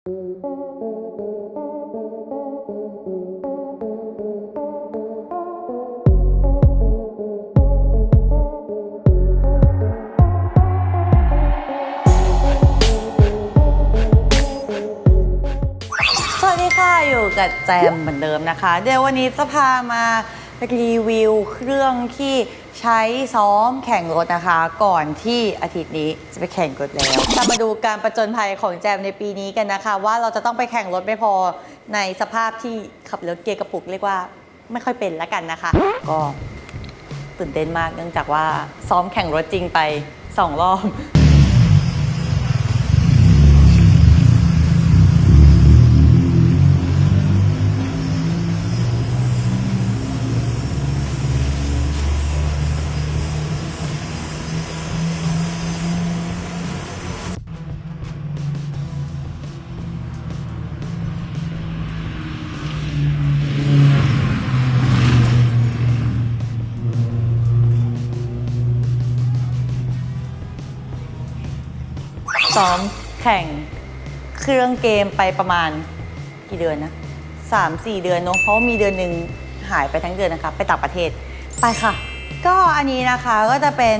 สวัสดีค่ะอยู่กับแจมเหมือนเดิมนะคะ เดี๋ยววันนี้จะพามารีวิวเครื่องที่ ใช้ซ้อมแข่งรถนะคะ ก่อนที่อาทิตย์นี้จะไปแข่งรถแล้วจะมาดูการประจนภัยของแจมในปีนี้กันนะคะ ว่าเราจะต้องไปแข่งรถไม่พอในสภาพที่ขับรถเกียร์กระปุกเรียกว่าไม่ค่อยเป็นแล้วกันนะคะ ก็ตื่นเต้นมากเนื่องจากว่าซ้อมแข่งรถจริงไปสองรอบ ซ้อมแข่งเครื่องเกมไปประมาณกี่เดือนนะสามสี่เดือนเนอะเพราะว่ามีเดือนหนึ่งหายไปทั้งเดือนนะคะ ไปต่างประเทศไปค่ะ ก็อันนี้นะคะก็จะเป็น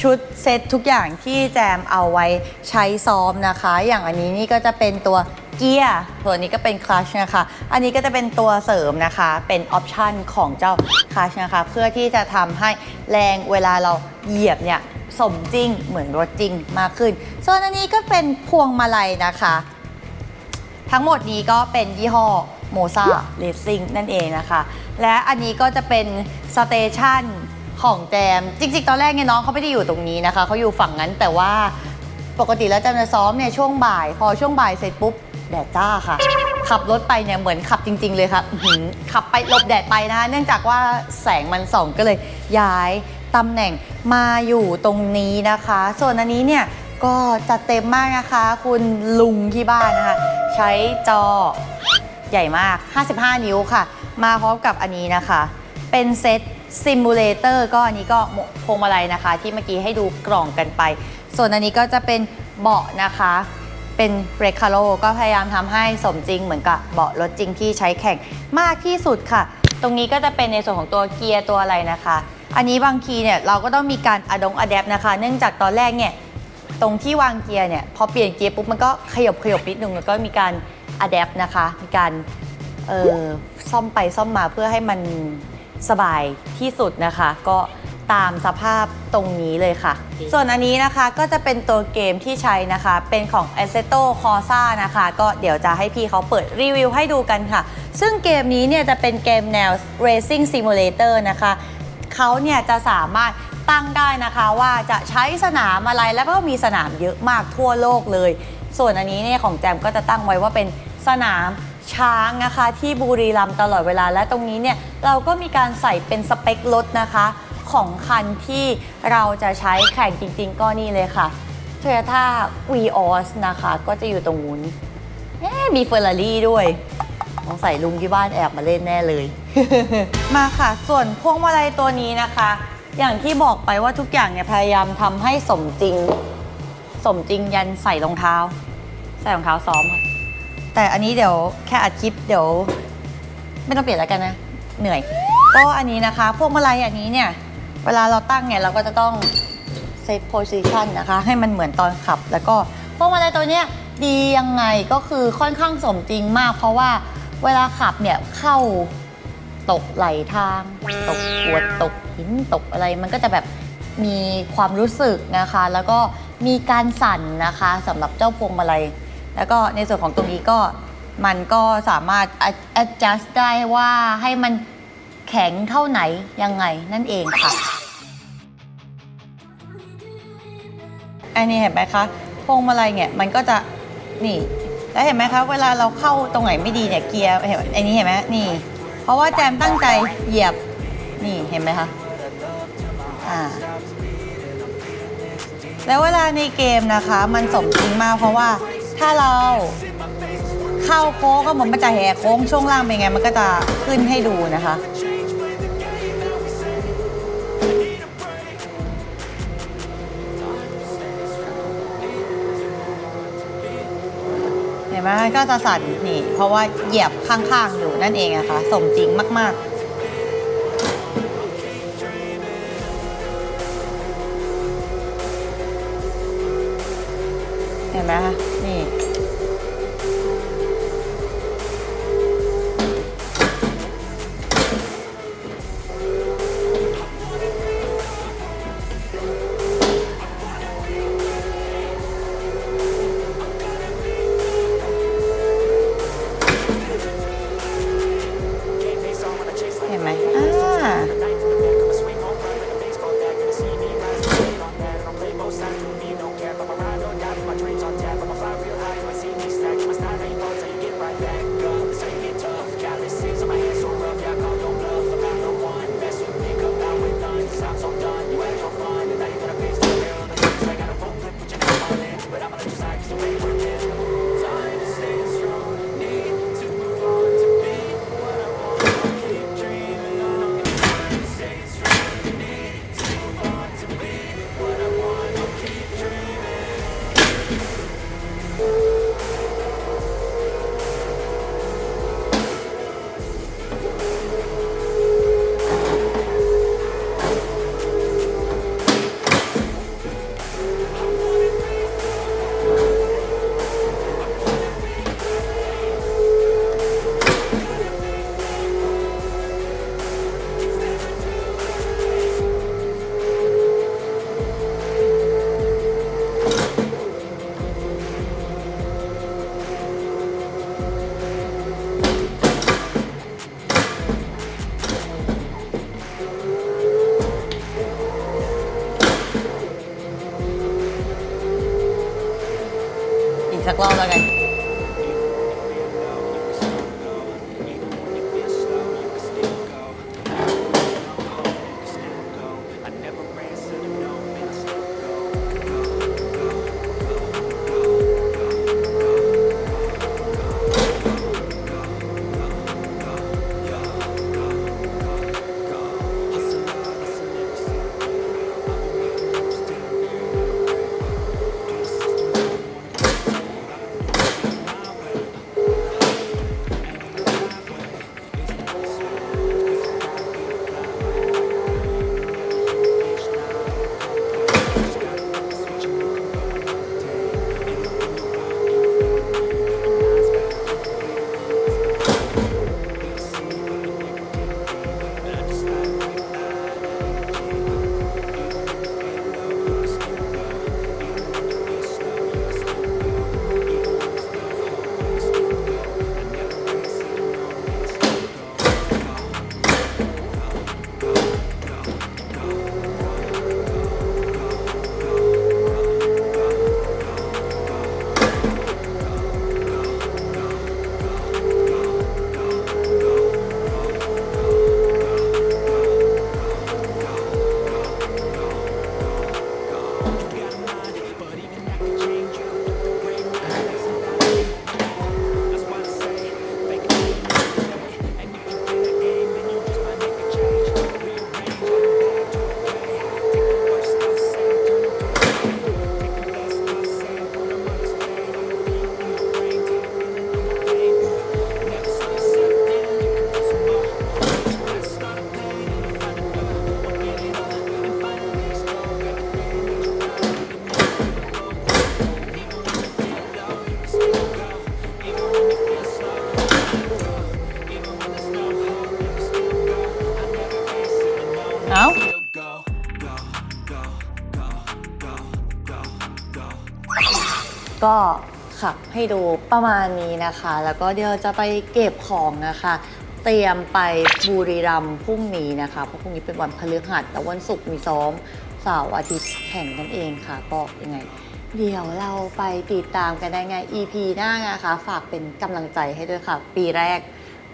ชุดเซตทุกอย่างที่แจมเอาไว้ใช้ซ้อมนะคะ อย่างอันนี้นี่ก็จะเป็นตัวเกียร์ตัวนี้ก็เป็นคลัชนะคะ อันนี้ก็จะเป็นตัวเสริมนะคะ เป็นออปชันของเจ้าคลัชนะคะ เพื่อที่จะทำให้แรงเวลาเราเหยียบเนี่ย สมจริงเหมือนรถจริงมากขึ้น ส่วนอันนี้ก็เป็นพวงมาลัยนะคะ ทั้งหมดนี้ก็เป็นยี่ห้อโมซาเลสซิ่งนั่นเองนะคะ และอันนี้ก็จะเป็นสเตชันของแจม จริงๆ ตอนแรกเนี่ยน้องเขาไม่ได้อยู่ตรงนี้นะคะ เขาอยู่ฝั่งนั้นแต่ว่าปกติแล้วแจมจะซ้อมเนี่ยช่วงบ่าย พอช่วงบ่ายเสร็จปุ๊บแดดจ้าค่ะ ขับรถไปเนี่ยเหมือนขับจริง ๆ เลยค่ะอื้อหือขับไปหลบแดดไปนะคะเนื่องจากว่าแสงมันส่องก็เลยย้าย ตำแหน่งมาอยู่ตรงนี้นะคะ ส่วนอันนี้เนี่ยก็จัดเต็มมากนะคะ คุณลุงที่บ้านนะคะ ใช้จอใหญ่มาก 55 นิ้วค่ะ มาพร้อมกับอันนี้นะคะ เป็นเซตซิมูเลเตอร์ก็อันนี้ก็พวงมาลัยนะคะ ที่เมื่อกี้ให้ดูกล่องกันไป ส่วนอันนี้ก็จะเป็นเบาะนะคะ เป็นเรคาโ o ก็พยายามทำให้สมจริงเหมือนกับเบาะรถจริงที่ใช้แข่งมากที่สุดค่ะ ตรงนี้ก็จะเป็นในส่วนของตัวเกียร์ตัวอะไรนะคะ อันนี้บางทีเนี่ยเราก็ต้องมีการอะดงอะแดปนะคะ เนื่องจากตอนแรกเนี่ยตรงที่วางเกียร์เนี่ยพอเปลี่ยนเกียร์ปุ๊บมันก็ขยบขยบนิดนึงแล้วก็มีการอะแดปนะคะ มีการเออซ่อมไปซ่อมมาเพื่อให้มันสบายที่สุดนะคะ ก็ตามสภาพตรงนี้เลยค่ะ ส่วนอันนี้นะคะก็จะเป็นตัวเกมที่ใช้นะคะ เป็นของ Assetto Corsa นะคะ ก็เดี๋ยวจะให้พี่เขาเปิดรีวิวให้ดูกันค่ะ ซึ่งเกมนี้เนี่ยจะเป็นเกมแนว Racing Simulator นะคะ เขาเนี่ยจะสามารถตั้งได้นะคะว่าจะใช้สนามอะไรแล้วก็มีสนามเยอะมากทั่วโลกเลย ส่วนอันนี้เนี่ยของแจมก็จะตั้งไว้ว่าเป็นสนามช้างนะคะที่บุรีรัมย์ตลอดเวลาและตรงนี้เนี่ยเราก็มีการใส่เป็นสเปครถนะคะของคันที่เราจะใช้แข่งจริงๆ ก็นี่เลยค่ะ Toyota Vios นะคะ ก็จะอยู่ตรงนู้นมีเฟอร์รารี่ด้วย สงสัยลุงที่บ้านแอบมาเล่นแน่เลย มาค่ะ ส่วนพวงมาลัยตัวนี้นะคะ อย่างที่บอกไปว่าทุกอย่างเนี่ยพยายามทำให้สมจริง สมจริงยันใส่รองเท้า ใส่รองเท้าซ้อมค่ะแต่อันนี้เดี๋ยวแค่อัดคลิปเดี๋ยว ไม่ต้องเปลี่ยนแล้วกันนะ เหนื่อย ก็อันนี้นะคะ พวกมาลัยอันนี้เนี่ย เวลาเราตั้งเนี่ยเราก็จะต้องเซตโพซิชันนะคะ ให้มันเหมือนตอนขับ แล้วก็พวกมาลัยตัวเนี้ยดียังไงก็คือค่อนข้างสมจริงมาก เพราะว่า เวลาขับเนี่ยเข้าตกไหลทาง ตกกวดตกหินตกอะไร มันก็จะแบบมีความรู้สึกนะคะ แล้วก็มีการสั่นนะคะสำหรับเจ้าพวงมาลัย แล้วก็ในส่วนของตรงนี้ก็มันก็สามารถ adjust ได้ว่าให้มันแข็งเท่าไหนยังไงนั่นเองค่ะ อันนี้เห็นไหมคะพวงมาลัยเนี่ยมันก็จะนี่ แล้วเห็นไหมคะเวลาเราเข้าตรงไหนไม่ดีเนี่ยเกียร์เห็นอันนี้เห็นไหมนี่ เพราะว่าแจมตั้งใจเหยียบนี่เห็นไหมคะอ่าแล้วเวลาในเกมนะคะ มันสมจริงมากเพราะว่าถ้าเราเข้าโค้งก็เหมือนมันจะแหกโค้งช่วงล่างเป็นไงมันก็จะขึ้นให้ดูนะคะ ห็นไหมก็จะสั่นนี่ เพราะว่าเหยียบข้างๆอยู่นั่นเองอะค่ะสมจริงมากๆเห็นไหมคะ อี ขับให้ดูประมาณนี้นะคะ แล้วก็เดี๋ยวจะไปเก็บของนะคะ เตรียมไปบุรีรัมย์พรุ่งนี้นะคะ เพราะพรุ่งนี้เป็นวันพฤหัสแต่วันศุกร์มีซ้อมเสาร์อาทิตย์แข่งกันเองค่ะ ก็ยังไง เดี๋ยวเราไปติดตามกันได้ไง EP หน้านะคะ ฝากเป็นกำลังใจให้ด้วยค่ะ ปีแรก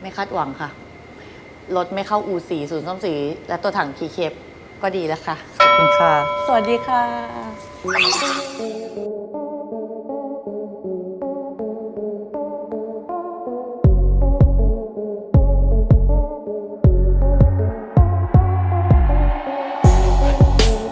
ไม่คาดหวังค่ะ รถไม่เข้าอู่สีศูนย์ซ่อมสี และตัวถังพีเคก็ดีแล้วค่ะ ขอบคุณค่ะ สวัสดีค่ะ